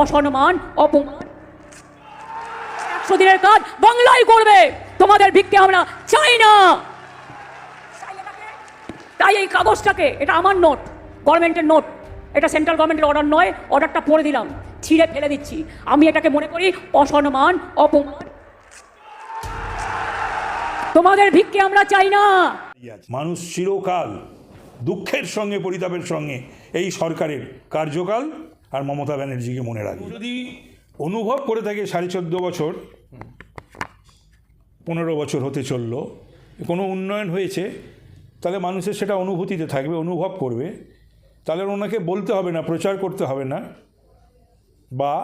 অসম্মান, অপমান। একশো দিনের কাজ বাংলায় করবে। তোমাদের ভিক্ষে আমরা চাই না। তাই এই কাগজটাকে, এটা আমার নোট, গভর্নমেন্টের নোট। এটা সেন্ট্রাল গভর্নমেন্টের অর্ডার নয়, অর্ডারটা পড়ে দিলাম, ছিঁড়ে ফেলে দিচ্ছি। আমি এটাকে মনে করি অসম্মান, অপমান। তোমাদের ভিক্ষে আমরা চাই না। মানুষ চিরকাল দুঃখের সঙ্গে, পরিতাপের সঙ্গে এই সরকারের কার্যকাল আর মমতা ব্যানার্জিকে মনে রাখবে যদি অনুভব করে থাকে সাড়ে চোদ্দ বছর, পনেরো বছর হতে চলল, কোনো উন্নয়ন হয়েছে, তাহলে মানুষের সেটা অনুভূতিতে থাকবে, অনুভব করবে। তাহলে ওনাকে বলতে হবে না, প্রচার করতে হবে না, বা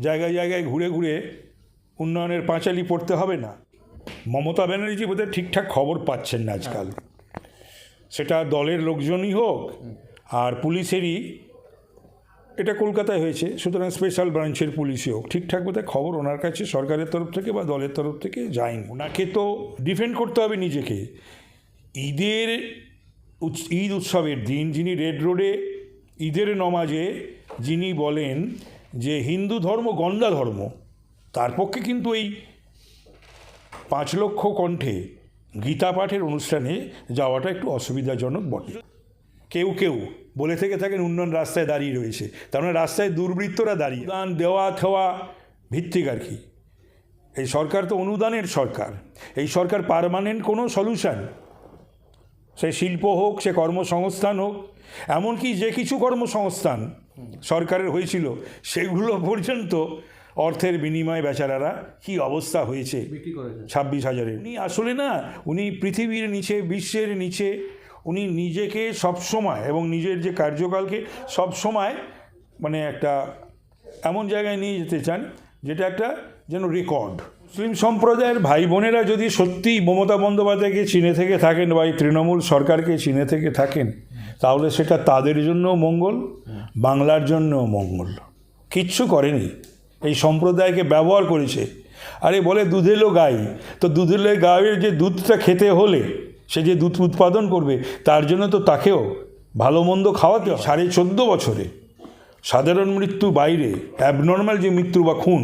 জায়গায় জায়গায় ঘুরে ঘুরে উন্নয়নের পাঁচালি পড়তে হবে না। মমতা ব্যানার্জি বোধহয় ঠিকঠাক খবর পাচ্ছেন না আজকাল। সেটা দলের লোকজনই হোক আর পুলিশেরই এটা কলকাতায় হয়েছে, সুতরাং স্পেশাল ব্রাঞ্চের পুলিশই হোক। ঠিকঠাক বোধহয় খবর ওনার কাছে সরকারের তরফ থেকে বা দলের তরফ থেকে যায়নি। ওনাকে তো ডিফেন্ড করতে হবে নিজেকে। ঈদের ঈদ উৎসবের দিন যিনি রেড রোডে ঈদের নমাজে যিনি বলেন যে হিন্দু ধর্ম গন্দা ধর্ম, তার পক্ষে কিন্তু এই পাঁচ লক্ষ কণ্ঠে গীতা পাঠের অনুষ্ঠানে যাওয়াটা একটু অসুবিধাজনক বটে। কেউ কেউ বলে থেকে থাকেন উন্নয়ন রাস্তায় দাঁড়িয়ে রয়েছে। তার মানে রাস্তায় দুর্বৃত্তরা দাঁড়িয়ে। দান দেওয়া থেওয়া ভিত্তিক আর কি। এই সরকার তো অনুদানের সরকার। এই সরকার পার্মানেন্ট কোনো সলিউশন। সে শিল্প হোক সে কর্মসংস্থান হোক এমনকি যে কিছু কর্মসংস্থান সরকারের হয়েছিল সেগুলো পর্যন্ত অর্থের বিনিময়ে বেচারারা কি অবস্থা হয়েছে? ছাব্বিশ হাজারের। উনি আসলে না উনি পৃথিবীর নিচে বিশ্বের নিচে উনি নিজেকে সবসময় এবং নিজের যে কার্যকালকে সবসময় মানে একটা এমন জায়গায় নিয়ে যেতে চান, যেটা একটা যেন রেকর্ড মুসলিম সম্প্রদায়ের ভাই বোনেরা যদি সত্যিই মমতা বন্দ্যোপাধ্যায়কে চিনে থেকে থাকেন বা এই তৃণমূল সরকারকে চিনে থেকে থাকেন, তাহলে সেটা তাদের জন্য মঙ্গল, বাংলার জন্য মঙ্গল। কিচ্ছু করেনি। এই সম্প্রদায়কে ব্যবহার করেছে। আরে বলে দুধেলো গাই। তো দুধেলো গায়ের যে দুধটা খেতে হলে সে যে দুধ উৎপাদন করবে, তার জন্য তো তাকেও ভালো মন্দ খাওয়াতে সাড়ে চোদ্দ বছরে সাধারণ মৃত্যু বাইরে অ্যাবনর্মাল যে মৃত্যু বা খুন,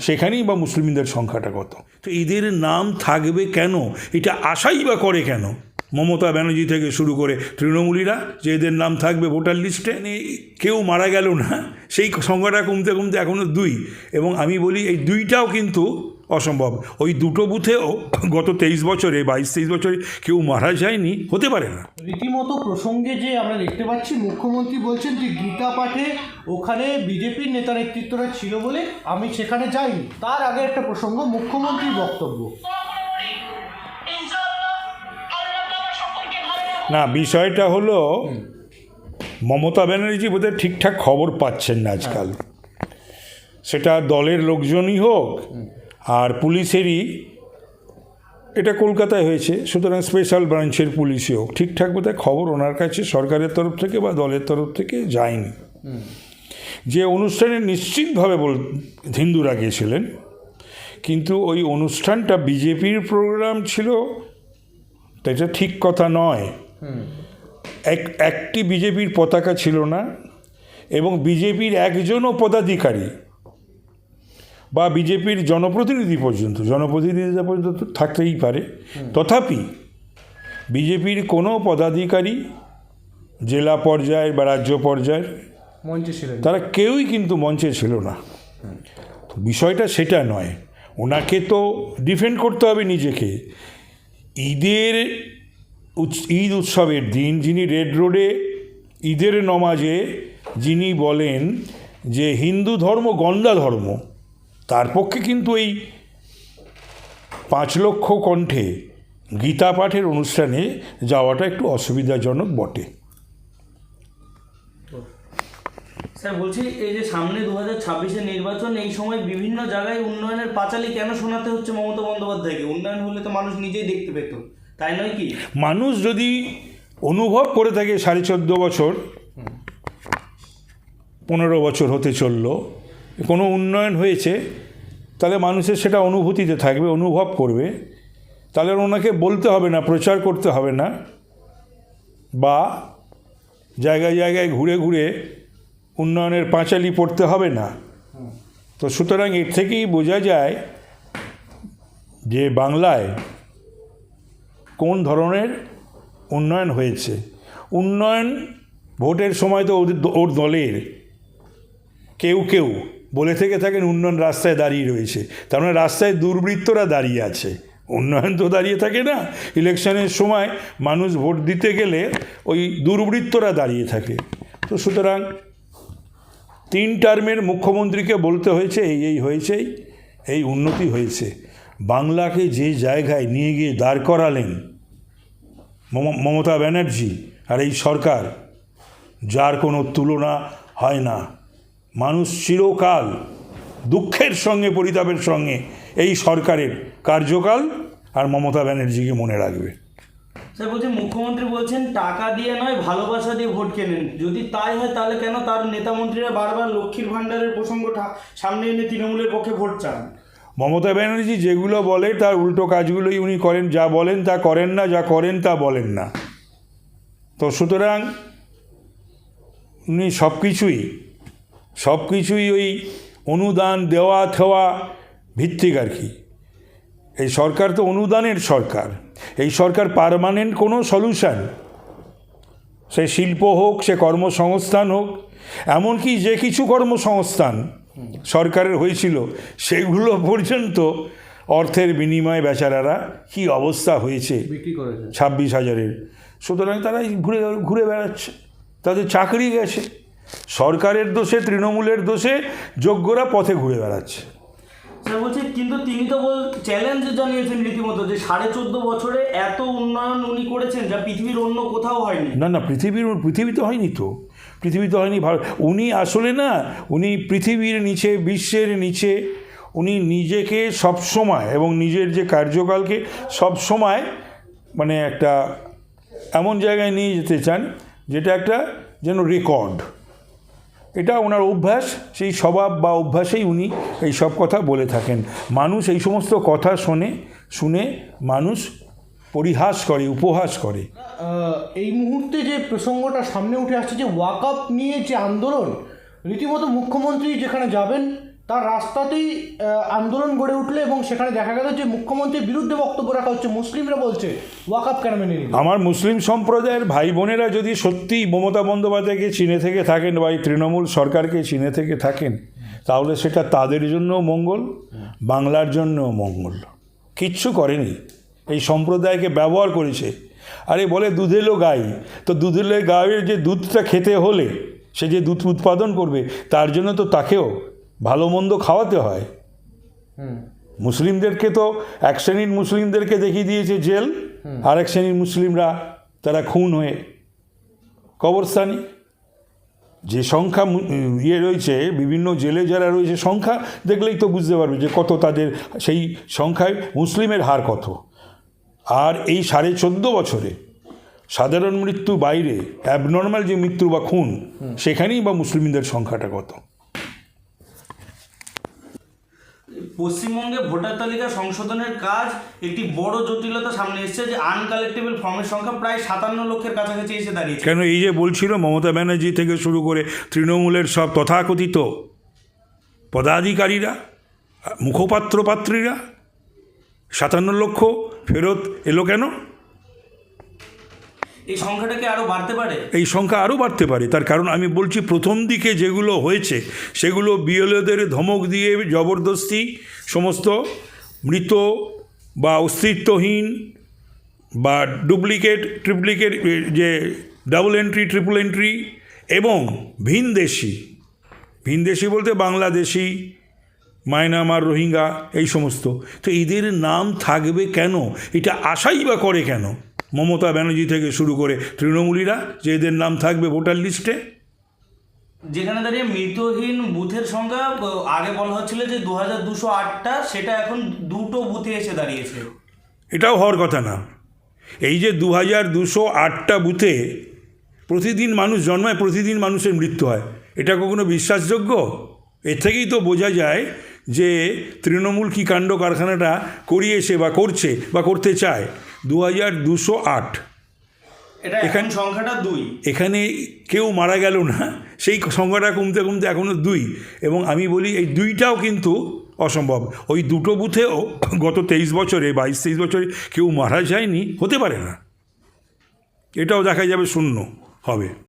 সেখানেই বা মুসলিমদের সংখ্যাটা কত? তো এদের নাম থাকবে কেন? এটা আশাই বা করে কেন? মমতা ব্যানার্জি থেকে শুরু করে তৃণমূলীরা যে এদের নাম থাকবে ভোটার লিস্টে মানে কেউ মারা গেল না, সেই সংখ্যাটা কমতে কমতে এখনও দুই। এবং আমি বলি এই দুইটাও কিন্তু অসম্ভব। ওই দুটো বুথেও গত তেইশ বছরে বাইশ তেইশ বছরে কেউ মারা যায়নি হতে পারে না। রীতিমতো প্রসঙ্গে যে আমরা দেখতে পাচ্ছি মুখ্যমন্ত্রী বলছেন যে গীতা পাঠে ওখানে বিজেপির নেতা নেতৃত্বরা ছিল বলে আমি সেখানে যাইনি। তার আগে একটা প্রসঙ্গ মুখ্যমন্ত্রীর বক্তব্য। না বিষয়টা হলো মমতা ব্যানার্জি বোধহয় ঠিকঠাক খবর পাচ্ছেন না আজকাল। সেটা দলের লোকজনই হোক আর পুলিশেরই, এটা কলকাতায় হয়েছে, সুতরাং স্পেশাল ব্রাঞ্চের পুলিশই হোক। ঠিকঠাক বোধহয় খবর ওনার কাছে সরকারের তরফ থেকে বা দলের তরফ থেকে যায়নি। যে অনুষ্ঠানে নিশ্চিতভাবে বল, হিন্দুরা গিয়েছিলেন, কিন্তু ওই অনুষ্ঠানটা বিজেপির প্রোগ্রাম ছিল এটা ঠিক কথা নয়। এক, একটি বিজেপির পতাকা ছিল না, এবং বিজেপির একজনও পদাধিকারী বা বিজেপির জনপ্রতিনিধি পর্যন্ত জনপ্রতিনিধি পর্যন্ত তো থাকতেই পারে। তথাপি বিজেপির কোনো পদাধিকারী জেলা পর্যায়ে বা রাজ্য পর্যায়ের মঞ্চে ছিল তারা কেউই কিন্তু মঞ্চে ছিল না। বিষয়টা সেটা নয়। ওনাকে তো ডিফেন্ড করতে হবে নিজেকে। ঈদের ঈদ উৎসবের দিন যিনি রেড রোডে ঈদের নমাজে যিনি বলেন যে হিন্দু ধর্ম গন্দা ধর্ম তার পক্ষে কিন্তু এই পাঁচ লক্ষ কণ্ঠে গীতা পাঠের অনুষ্ঠানে যাওয়াটা একটু অসুবিধাজনক বটে। স্যার বলছি এই যে সামনে দু হাজার ছাব্বিশের নির্বাচন এই সময় বিভিন্ন জায়গায় উন্নয়নের পাঁচালি কেন শোনাতে হচ্ছে মমতা বন্দ্যোপাধ্যায়কে? উন্নয়ন হলে তো মানুষ নিজেই দেখতে পেত তাই নয় কি? মানুষ যদি অনুভব করে থাকে সাড়ে চোদ্দ বছর পনেরো বছর হতে চলল কোনো উন্নয়ন হয়েছে, তাহলে মানুষের সেটা অনুভূতিতে থাকবে, অনুভব করবে। তাহলে ওনাকে বলতে হবে না, প্রচার করতে হবে না। বা জায়গায় জায়গায় ঘুরে ঘুরে উন্নয়নের পাঁচালি পড়তে হবে না। তো সুতরাং এর থেকেই বোঝা যায় যে বাংলায় কোন ধরনের উন্নয়ন হয়েছে। উন্নয়ন ভোটের সময় তো ওর দলের, কেউ কেউ। বলে থেকে থাকেন উন্নয়ন রাস্তায় দাঁড়িয়ে রয়েছে। তার মানে রাস্তায় দুর্বৃত্তরা দাঁড়িয়ে আছে। উন্নয়ন তো দাঁড়িয়ে থাকে না। ইলেকশনের সময় মানুষ ভোট দিতে গেলে ওই দুর্বৃত্তরা দাঁড়িয়ে থাকে। তো সুতরাং তিন টার্মের মুখ্যমন্ত্রীকে বলতে হয়েছে, এই এই হয়েছেই, এই উন্নতি হয়েছে। বাংলাকে যে জায়গায় নিয়ে গিয়ে দাঁড় করালেন মম- মমতা ব্যানার্জি আর এই সরকার, যার কোনো তুলনা হয় না। মানুষ চিরকাল দুঃখের সঙ্গে পরিতাপের সঙ্গে এই সরকারের কার্যকাল আর মমতা ব্যানার্জিকে মনে রাখবে। স্যার বলছি মুখ্যমন্ত্রী বলছেন টাকা দিয়ে নয় ভালোবাসা দিয়ে ভোট কেনেন। যদি তাই হয় তাহলে কেন তার নেতা মন্ত্রীরা বারবার লক্ষ্মীর ভাণ্ডারের প্রসঙ্গটা সামনে এনে তৃণমূলের পক্ষে ভোট চান? মমতা ব্যানার্জি যেগুলো বলে তার উল্টো কাজগুলোই উনি করেন। যা বলেন তা করেন না যা করেন তা বলেন না। তো সুতরাং উনি সব কিছুই সব কিছুই ওই অনুদান দেওয়া থেওয়া ভিত্তিক আর কি। এই সরকার তো অনুদানের সরকার। এই সরকার পারমানেন্ট কোনো সলিউশন। সে শিল্প হোক সে কর্মসংস্থান হোক এমনকি যে কিছু কর্মসংস্থান সরকারের হয়েছিল সেগুলো পর্যন্ত অর্থের বিনিময়ে বেচারারা কি অবস্থা হয়েছে? ছাব্বিশ হাজারের। সুতরাং তারা ঘুরে ঘুরে বেড়াচ্ছে। তাদের চাকরি গেছে। সরকারের দোষে তৃণমূলের দোষে যোগ্যরা পথে ঘুরে বেড়াচ্ছে। স্যার বলছি কিন্তু তিনি তো বল চ্যালেঞ্জ জানিয়েছেন রীতিমতো যে সাড়ে চোদ্দ বছরে এত উন্নয়ন উনি করেছেন যা পৃথিবীর অন্য কোথাও হয়নি। না না পৃথিবীর পৃথিবীতে হয়নি তো। পৃথিবীতে হয়নি ভারত উনি আসলে না উনি পৃথিবীর নিচে বিশ্বের নিচে উনি নিজেকে সবসময় এবং নিজের যে কার্যকালকে সবসময় মানে একটা এমন জায়গায় নিয়ে যেতে চান যেটা একটা যেন রেকর্ড এটা ওনার অভ্যাস, সেই স্বভাব বা অভ্যাসেই উনি এই সব কথা বলে থাকেন। মানুষ এই সমস্ত কথা শোনে, শুনে মানুষ পরিহাস করে, উপহাস করে। এই মুহূর্তে যে প্রসঙ্গটা সামনে উঠে আসছে যে ওয়াকআপ নিয়ে যে আন্দোলন, রীতিমতো মুখ্যমন্ত্রী যেখানে যাবেন তার রাস্তাতেই আন্দোলন গড়ে উঠল এবং সেখানে দেখা গেল যে মুখ্যমন্ত্রীর বিরুদ্ধে বক্তব্য রাখা হচ্ছে, মুসলিমরা বলছে ওয়াকআপ কেন মেনে আমার মুসলিম সম্প্রদায়ের ভাই বোনেরা যদি সত্যিই মমতা বন্দ্যোপাধ্যায়কে চিনে থেকে থাকেন বা এই তৃণমূল সরকারকে চিনে থেকে থাকেন, তাহলে সেটা তাদের জন্য মঙ্গল, বাংলার জন্য মঙ্গল। কিচ্ছু করেনি। এই সম্প্রদায়কে ব্যবহার করেছে। আরে বলে দুধেলো গাই। তো দুধেলো গায়ের যে দুধটা খেতে হলে, সে যে দুধ উৎপাদন করবে, তার জন্য তো তাকেও ভালো মন্দ খাওয়াতে হয়। মুসলিমদেরকে তো এক শ্রেণির মুসলিমদেরকে দেখিয়ে দিয়েছে জেল আর এক শ্রেণির মুসলিমরা তারা খুন হয়ে কবরস্থানে। যে সংখ্যা ইয়ে রয়েছে বিভিন্ন জেলে যারা রয়েছে সংখ্যা দেখলেই তো বুঝতে পারবে যে কত তাদের সেই সংখ্যায় মুসলিমের হার কত। আর এই সাড়ে চোদ্দ বছরে সাধারণ মৃত্যু বাইরে অ্যাবনর্মাল যে মৃত্যু বা খুন সেখানেই বা মুসলিমদের সংখ্যাটা কত। পশ্চিমবঙ্গে ভোটার তালিকা সংশোধনের কাজ একটি বড় জটিলতা সামনে এসেছে যে আনকালেক্টেবল ফর্মের সংখ্যা প্রায় সাতান্ন লক্ষের কাছাকাছি এসে দাঁড়িয়েছে। কেন এই যে বলছিল মমতা ব্যানার্জি থেকে শুরু করে তৃণমূলের সব তথাকথিত পদাধিকারীরা মুখপাত্র পাত্রীরা সাতান্ন লক্ষ ফেরত এলো কেন? এই সংখ্যাটা কি আরও বাড়তে পারে? এই সংখ্যা আরও বাড়তে পারে। তার কারণ আমি বলছি, প্রথম দিকে যেগুলো হয়েছে, সেগুলো বিএলওদের ধমক দিয়ে জবরদস্তি সমস্ত মৃত বা অস্তিত্বহীন বা ডুপ্লিকেট, ট্রিপ্লিকেট যে ডাবল এন্ট্রি, ট্রিপল এন্ট্রি এবং ভিনদেশি। ভিনদেশি বলতে বাংলাদেশি, মায়ানমার, রোহিঙ্গা, এই সমস্ত। তো এদের নাম থাকবে কেন? এটা আশাই বা করে কেন? মমতা ব্যানার্জি থেকে শুরু করে তৃণমূলীরা যে এদের নাম থাকবে ভোটার লিস্টে। যেখানে দাঁড়িয়ে মৃতহীন বুথের সংখ্যা আগে বলা হচ্ছিল যে দু হাজার দুশো আটটা সেটা এখন দুটো বুথে এসে দাঁড়িয়েছে। এটাও হওয়ার কথা না। এই যে দু হাজার দুশো আটটা বুথে প্রতিদিন মানুষ জন্মায় প্রতিদিন মানুষের মৃত্যু হয় এটা কখনো বিশ্বাসযোগ্য? এর থেকেই তো বোঝা যায় যে তৃণমূল কী কাণ্ড কারখানাটা করিয়েছে বা করছে বা করতে চায়। দু হাজার দুশো আট। এটা এখন সংখ্যাটা দুই। এখানে কেউ মারা গেল না সেই সংখ্যাটা কমতে কমতে এখনও দুই। এবং আমি বলি এই দুইটাও কিন্তু অসম্ভব। ওই দুটো বুথেও গত তেইশ বছরে বাইশ তেইশ বছরে কেউ মারা যায়নি হতে পারে না। এটাও দেখা যাবে শূন্য হবে।